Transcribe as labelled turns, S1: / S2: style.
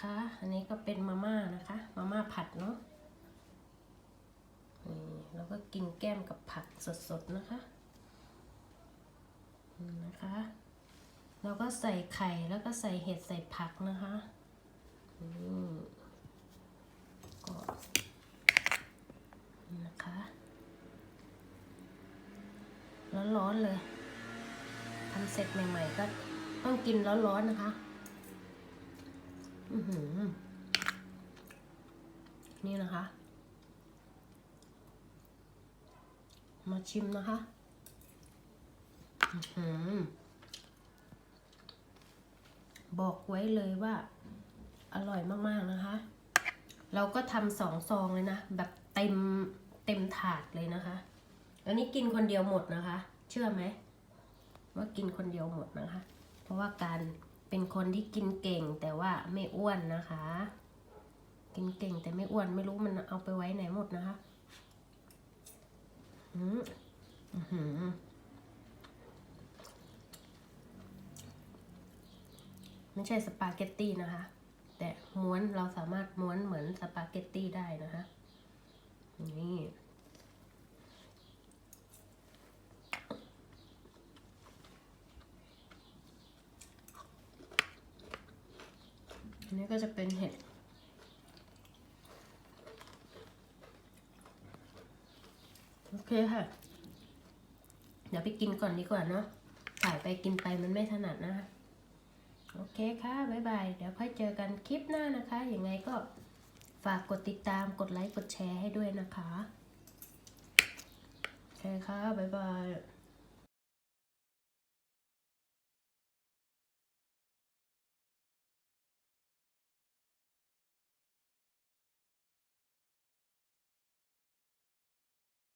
S1: นะคะ อันนี้ก็เป็นมาม่านะคะ มาม่าผัดเนาะนี่แล้วก็กินแก้มกับผักสดๆนะคะนะคะแล้วก็ใส่ไข่แล้วก็ใส่เห็ดใส่ผักนะคะอืมก็นะคะร้อนๆเลยทำเสร็จใหม่ๆก็ต้องกินร้อนๆนะคะ นี่นะคะ มาชิมนะคะอบอกไว้เลยว่า อร่อยมากๆนะคะ เราก็ทำสองซองเลยนะ แบบเต็มเต็มถาดเลยนะคะอันนี้กินคนเดียวหมดนะคะ เชื่อไหมว่ากินคนเดียวหมดนะคะ เพราะว่าการ เป็นคนที่กินเก่งแต่ว่าไม่อ้วนนะคะ กินเก่งแต่ไม่อ้วนไม่รู้มันเอาไปไว้ไหนหมดนะคะอืมอื้อหือไม่ใช่สปาเกตตี้นะคะ แต่ม้วนเราสามารถม้วนเหมือนสปาเกตตี้ได้นะคะ นี่ อันนี้ก็จะเป็นเห็ด โอเคค่ะ เดี๋ยวไปกินก่อนดีกว่าเนาะถ่ายไปกินไปมันไม่ถนัดนะคะโอเคค่ะ บ๊ายบาย เดี๋ยวค่อยเจอกันคลิปหน้านะคะ ยังไงก็ฝากกดติดตาม กดไลค์ กดแชร์ให้ด้วยนะคะ โอเคค่ะ บ๊ายบาย